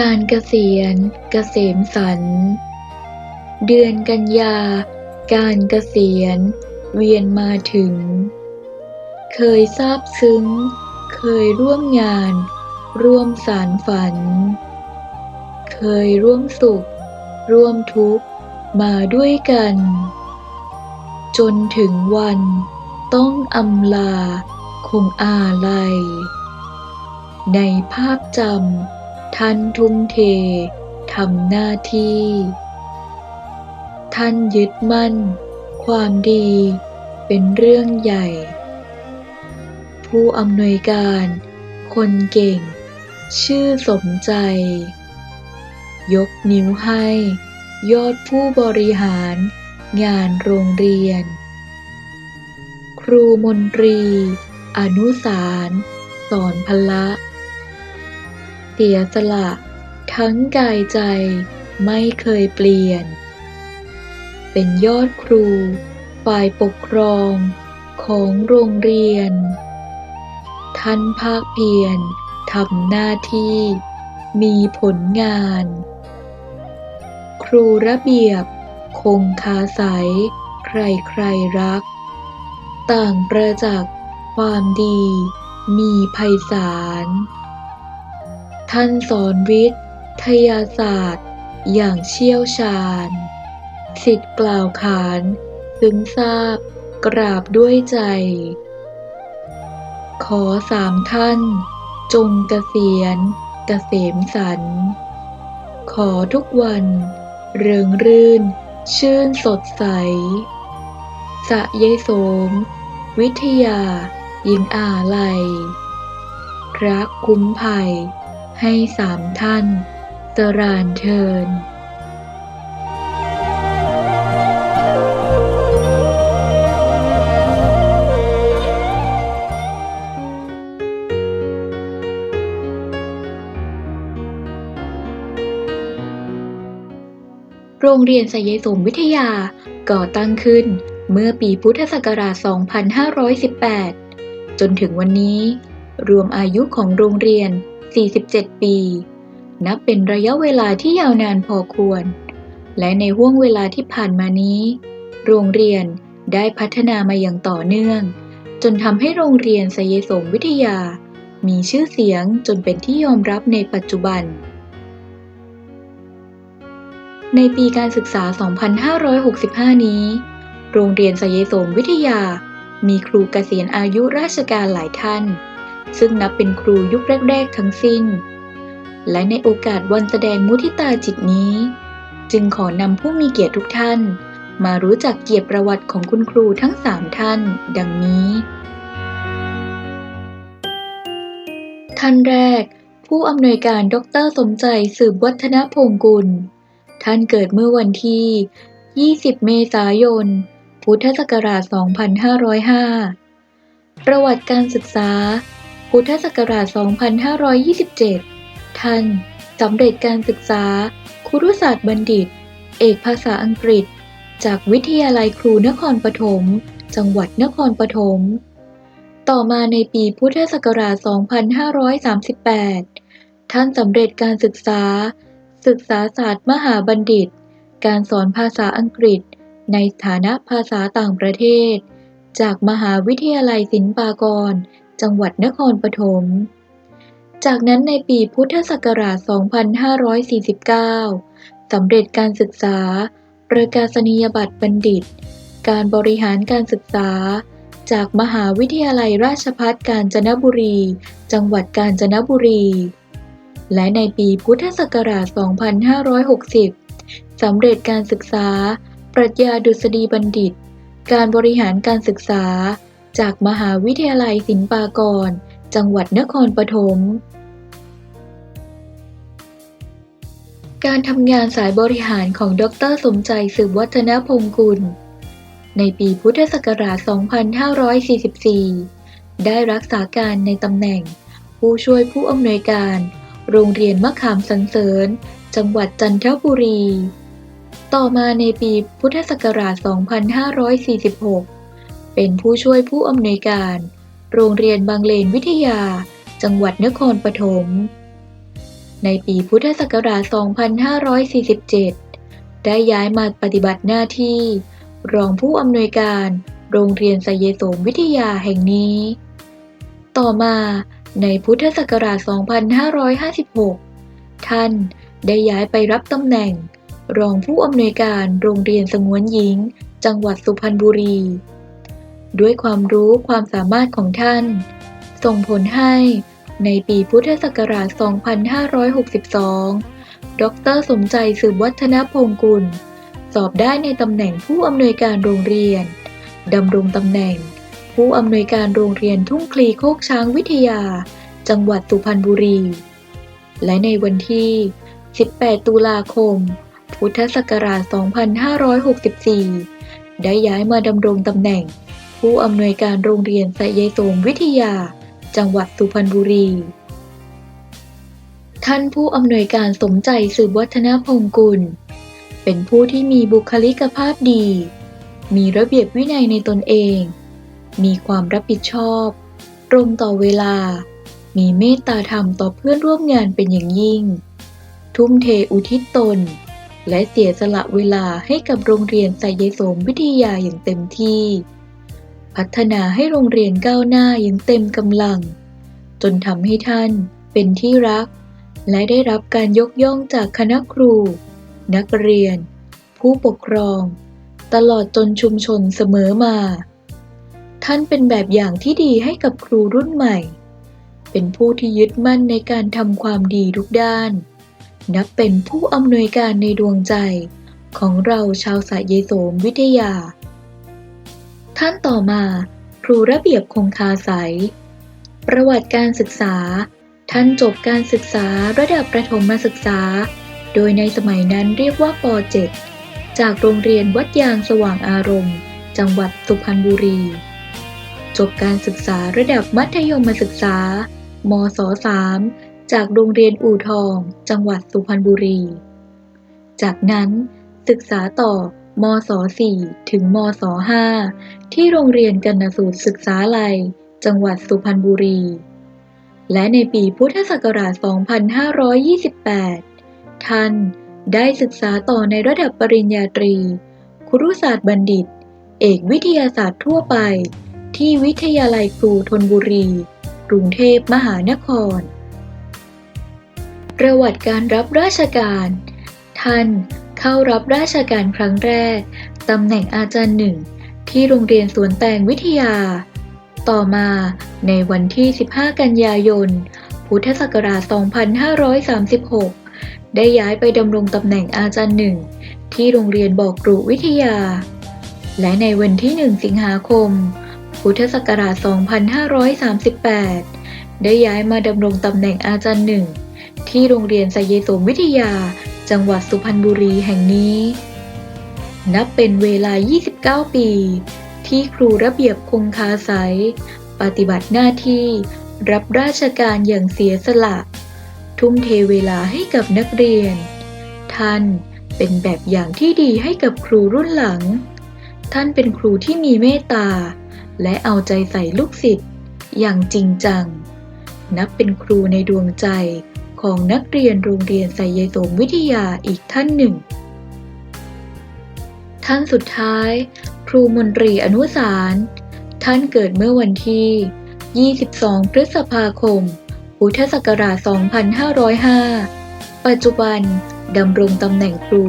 การเกษียณ เกษมสัน เดือนกันยา การเกษียณ เวียนมาถึง เคยซาบซึ้ง เคยร่วมงาน ร่วมสารฝัน เคยร่วมสุข ร่วมทุกข์ มาด้วยกัน จนถึงวัน ต้องอำลา คงอาลัย ในภาพจำ ท่านทุ่มเททำหน้าที่ ท่านยึดมั่น ความดีเป็นเรื่องใหญ่ ผู้อำนวยการ คนเก่ง ชื่อสมใจ ยกนิ้วให้ ยอดผู้บริหารงานโรงเรียน ครูมนตรี อนุสาร สอนพละ สียสละ ทั้งกายใจไม่เคยเปลี่ยน เป็นยอดครู ฝ่ายปกครองของโรงเรียน ท่านภาคเพียรทำหน้าที่มีผลงาน ครูระเบียบ คงคาใสใครใครรัก ต่างประจักษ์ความดีมีไพศาล ท่านสอนวิทยาศาสตร์ อย่างเชี่ยวชาญ สิทธิ์กล่าวขานซึ้งทราบ กราบด้วยใจ ขอสามท่าน จงเกษียณเกษมสัน ขอทุกวัน เริงรื่น ชื่นสดใส สะเยโสม วิทยา ยิงอาลัยพระคุ้มภัย ให้สามท่านสรานเทินโรงเรียนสยสมวิทยาก่อตั้งขึ้นเมื่อปีพุทธศักราช 2518 จนถึงวันนี้ รวมอายุของโรงเรียน 47 ปี นับเป็นระยะเวลาที่ยาวนานพอควร และในห่วงเวลาที่ผ่านมานี้ โรงเรียนได้พัฒนามาอย่างต่อเนื่อง จนทำให้โรงเรียนสยสมวิทยา มีชื่อเสียงจนเป็นที่ยอมรับในปัจจุบัน ในปีการศึกษา 2565 นี้ โรงเรียนสยสมวิทยา มีครูเกษียณอายุราชการหลายท่าน ซึ่งนับเป็นครูยุคแรก ๆ ทั้งสิ้น และในโอกาสวันแสดงมุทิตาจิตนี้ จึงขอนำผู้มีเกียรติทุกท่าน มารู้จักเกียรติประวัติของคุณครูทั้ง3ท่าน ดังนี้ ท่านแรก ผู้อำนวยการดรสมใจสืบวัฒนพงกุล ท่านเกิดเมื่อวันที่ 20 เมษายน พุทธศักราช 2505 ประวัติการศึกษา พุทธศักราช 2527 ท่านสำเร็จการศึกษาครุศาสตร์บัณฑิต เอกภาษาอังกฤษ จากวิทยาลัยครูนครปฐม จังหวัดนครปฐม ต่อมาในปีพุทธศักราช 2538 ท่านสำเร็จการศึกษา ศึกษาศาสตร์มหาบัณฑิต การสอนภาษาอังกฤษ ในฐานะภาษาต่างประเทศ จากมหาวิทยาลัยศิลปากร จังหวัดนครปฐม จากนั้นในปีพุทธศักราช 2549 สำเร็จการศึกษา ประกาศนียบัตรบัณฑิต การบริหารการศึกษา จากมหาวิทยาลัยราชภัฏกาญจนบุรี จังหวัดกาญจนบุรี และในปีพุทธศักราช 2560 สำเร็จการศึกษา ปรัชญาดุษฎีบัณฑิต การบริหารการศึกษา จากมหาวิทยาลัยศิลปากร จังหวัดนครปฐม การทำงานสายบริหารของดรสมใจสืบวัฒนพงกุล ในปีพุทธศักราช 2544 ได้รักษาการในตำแหน่ง ผู้ช่วยผู้อำนวยการ โรงเรียนมะขามสันเสริญ จังหวัดจันทบุรี ต่อมาในปีพุทธศักราช 2546 เป็นผู้ช่วยผู้อำนวยการ โรงเรียนบางเลนวิทยา จังหวัดนครปฐม ในปีพุทธศักราช 2547 ได้ย้ายมาปฏิบัติหน้าที่ รองผู้อำนวยการ โรงเรียนไสยโสมวิทยาแห่งนี้ ต่อมาในพุทธศักราช 2556 ท่านได้ย้ายไปรับตำแหน่ง รองผู้อำนวยการโรงเรียนสงวนหญิง จังหวัดสุพรรณบุรี ด้วยความรู้ความสามารถของท่าน ส่งผลให้ในปีพุทธศักราช 2562 ดร สมใจสืบวัฒนพงกุล สอบได้ในตำแหน่งผู้อำนวยการโรงเรียน ดำรงตำแหน่ง ผู้อำนวยการโรงเรียนทุ่งคลีโคกช้างวิทยา จังหวัดสุพรรณบุรี และในวันที่ 18 ตุลาคม พุทธศักราช 2564 ได้ย้ายมาดำรงตำแหน่ง ผู้อำนวยการโรงเรียนไสยโสมวิทยา จังหวัดสุพรรณบุรี ท่านผู้อำนวยการสมใจสืบวัฒนพงกุล เป็นผู้ที่มีบุคลิกภาพดี มีระเบียบวินัยในตนเอง มีความรับผิดชอบ ตรงต่อเวลา มีเมตตาธรรมต่อเพื่อนร่วมงานเป็นอย่างยิ่ง ทุ่มเทอุทิศตนและเสียสละเวลาให้กับโรงเรียนไสยโสมวิทยาอย่างเต็มที่ พัฒนาให้โรงเรียนก้าวหน้าอย่างเต็มกำลัง จนทำให้ท่านเป็นที่รัก และได้รับการยกย่องจากคณะครู นักเรียน ผู้ปกครอง ตลอดจนชุมชนเสมอมา ท่านเป็นแบบอย่างที่ดีให้กับครูรุ่นใหม่ เป็นผู้ที่ยึดมั่นในการทำความดีทุกด้าน นับเป็นผู้อำนวยการในดวงใจของเราชาวสายเยโสมวิทยา ท่านต่อมา ครูระเบียบคงคาใสยประวัติการศึกษา ท่านจบการศึกษาระดับประถมมาศึกษา โดยในสมัยนั้นเรียกว่าป .7 จากโรงเรียนวัดยางสว่างอารมณ์ จังหวัดสุพรรณบุรี จบการศึกษาระดับมัธยมศึกษา มศ 3 จากโรงเรียนอู่ทอง จังหวัดสุพรรณบุรี จากนั้นศึกษาต่อ มศ 4 ถึงมศ 5 ที่โรงเรียนกนสูตรศึกษาลัย จังหวัดสุพรรณบุรี และในปีพุทธศักราช 2528 ท่านได้ศึกษาต่อในระดับปริญญาตรี ครุศาสตร์บัณฑิต เอกวิทยาศาสตร์ทั่วไป ที่วิทยาลัยครูธนบุรี กรุงเทพมหานคร ประวัติการรับราชการ ท่าน เข้ารับราชการครั้งแรก ตำแหน่งอาจารย์หนึ่งที่โรงเรียนสวนแตงวิทยา ต่อมาในวันที่ 15 กันยายน พุทธศักราช 2536 ได้ย้ายไปดำรงตำแหน่งอาจารย์หนึ่งที่โรงเรียนบอกกรุวิทยา และในวันที่ 1 สิงหาคม พุทธศักราช 2538 ได้ย้ายมาดำรงตำแหน่งอาจารย์หนึ่งที่โรงเรียนไสยโสมวิทยา จังหวัดสุพรรณบุรีแห่งนี้ นับเป็นเวลา 29 ปี ที่ครูระเบียบคงคาใสยปฏิบัติหน้าที่รับราชการอย่างเสียสละ ทุ่มเทเวลาให้กับนักเรียน ท่านเป็นแบบอย่างที่ดีให้กับครูรุ่นหลัง ท่านเป็นครูที่มีเมตตา และเอาใจใส่ลูกศิษย์อย่างจริงจัง นับเป็นครูในดวงใจ ของนักเรียนโรงเรียนไสยโสมวิทยาอีกท่านหนึ่ง ท่านสุดท้าย ครูมนตรีอนุสารท่านเกิดเมื่อวันที่ 22 พฤษภาคม พุทธศักราช 2505 ปัจจุบันดำรงตำแหน่งครู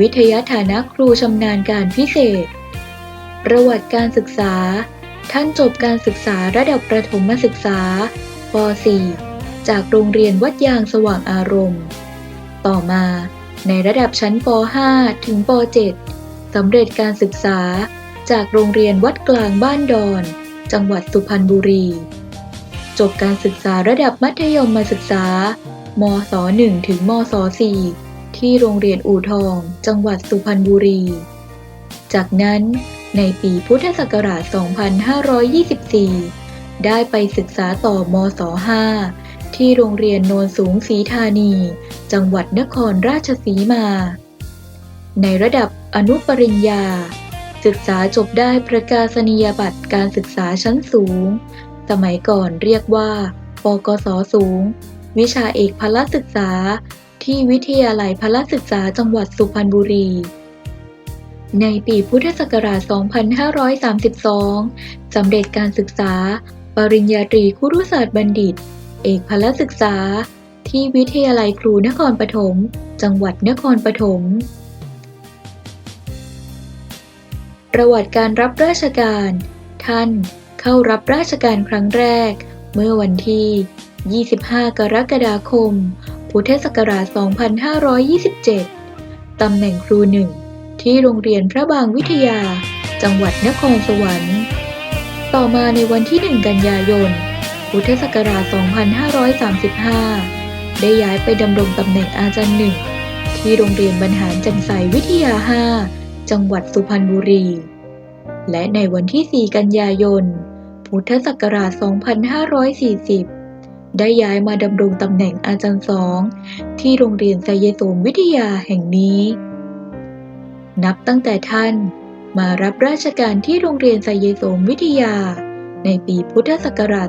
วิทยาฐานะครูชำนาญการพิเศษ ประวัติการศึกษา ท่านจบการศึกษาระดับประถมศึกษาป .4 จากโรงเรียนวัดยางสว่างอารมณ์ ต่อมาในระดับชั้นป .5 ถึงป .7 สำเร็จการศึกษาจากโรงเรียนวัดกลางบ้านดอน จังหวัดสุพรรณบุรี จบการศึกษาระดับมัธยมศึกษามศ 1 ถึงมศ 4 ที่โรงเรียนอู่ทอง จังหวัดสุพรรณบุรี จากนั้นในปีพุทธศักราช 2524 ได้ไปศึกษาต่อมศ 5 ที่โรงเรียนโนนสูงศรีธานี จังหวัดนครราชสีมา ในระดับอนุปริญญา ศึกษาจบได้ประกาศนียบัตรการศึกษาชั้นสูง สมัยก่อนเรียกว่าปกศสูง วิชาเอกพละศึกษา ที่วิทยาลัยพละศึกษาจังหวัดสุพรรณบุรีในปีพุทธศักราช 2532 สำเร็จการศึกษา ปริญญาตรีคุรุศาสตร์บัณฑิต เอกพละศึกษา ที่วิทยาลัยครูนครปฐม จังหวัดนครปฐม ประวัติการรับราชการ ท่านเข้ารับราชการครั้งแรก เมื่อวันที่ 25 กรกฎาคม พุทธศักราช 2527 ตำแหน่งครูหนึ่งที่โรงเรียนพระบางวิทยา จังหวัดนครสวรรค์ ต่อมาในวันที่ 1 กันยายน พุทธศักราช 2535 ได้ย้ายไปดำรงตำแหน่งอาจารย์หนึ่ง ที่โรงเรียนบรรหารจ่มใสวิทยา 5 จังหวัดสุพรรณบุรี และในวันที่ 4 กันยายน พุทธศักราช 2540 ได้ย้ายมาดำรงตำแหน่งอาจารย์สอง ที่โรงเรียนไซเยโสมวิทยาแห่งนี้ นับตั้งแต่ท่านมารับราชการที่โรงเรียนไซเยโสมวิทยา ในปีพุทธศักราช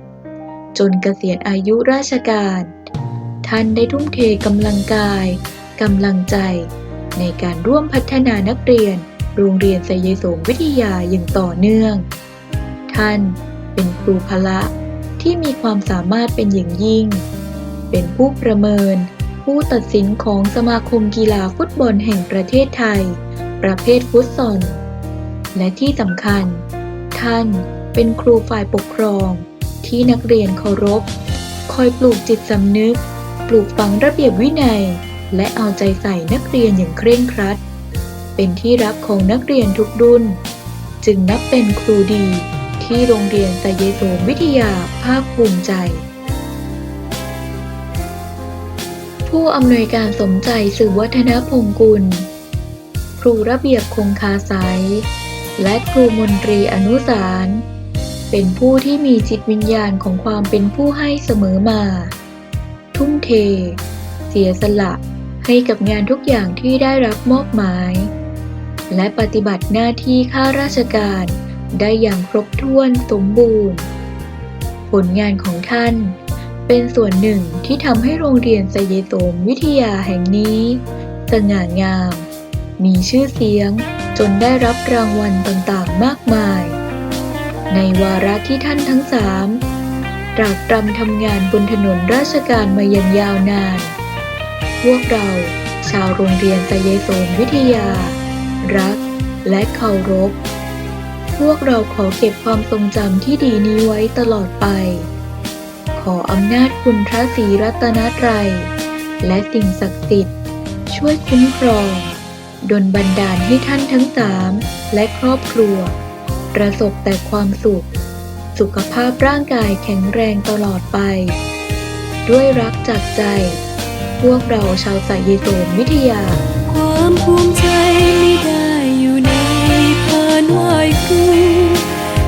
2540 จนเกษียณอายุราชการ ท่านได้ทุ่มเทกำลังกายกำลังใจ ในการร่วมพัฒนานักเรียน โรงเรียนไซยโสมวิทยาอย่างต่อเนื่อง ท่านเป็นครูพละที่มีความสามารถเป็นอย่างยิ่ง เป็นผู้ประเมิน ผู้ตัดสินของสมาคมกีฬาฟุตบอลแห่งประเทศไทย ประเภทฟุตซอลและที่สำคัญ ท่านเป็นครูฝ่ายปกครอง ที่นักเรียนเคารพ คอยปลูกจิตสำนึก ปลูกฝังระเบียบวินัย และเอาใจใส่นักเรียนอย่างเคร่งครัด เป็นที่รักของนักเรียนทุกรุ่น จึงนับเป็นครูดีที่โรงเรียนไซเยโสมวิทยาภาคภูมิใจ ผู้อำนวยการสมใจสื่อวัฒนพงกุล ครูระเบียบคงคาสาย และครูมนตรีอนุสารเป็นผู้ที่มีจิตวิญญาณของความเป็นผู้ให้เสมอมา ทุ่มเท เสียสละให้กับงานทุกอย่างที่ได้รับมอบหมาย และปฏิบัติหน้าที่ข้าราชการได้อย่างครบถ้วนสมบูรณ์ ผลงานของท่านเป็นส่วนหนึ่งที่ทำให้โรงเรียนไซเยโสมวิทยาแห่งนี้ สง่างาม มีชื่อเสียง จนได้รับรางวัลต่างๆมากมาย ในวาระที่ท่านทั้งสามตรากตรำทำงานบนถนนราชการมาย่างยาวนาน พวกเราชาวโรงเรียนไซเยโสมวิทยา รักและเคารพ พวกเราขอเก็บความทรงจำที่ดีนี้ไว้ตลอดไป ขออำนาจคุณพระศรีรัตนตรัย และสิ่งศักดิ์สิทธิ์ช่วยคุ้มครอง ดลบันดาลให้ท่านทั้งสามและครอบครัว ประสบแต่ความสุข สุขภาพร่างกายแข็งแรงตลอดไป ด้วยรักจากใจ พวกเราชาวสายเยโสมวิทยา ความภูมิใจไม่ได้อยู่ในพานไหวคู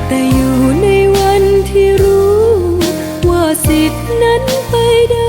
แต่อยู่ในวันที่รู้ ว่าสิทธินั้นไปได้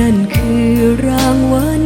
นั่นคือรางวัล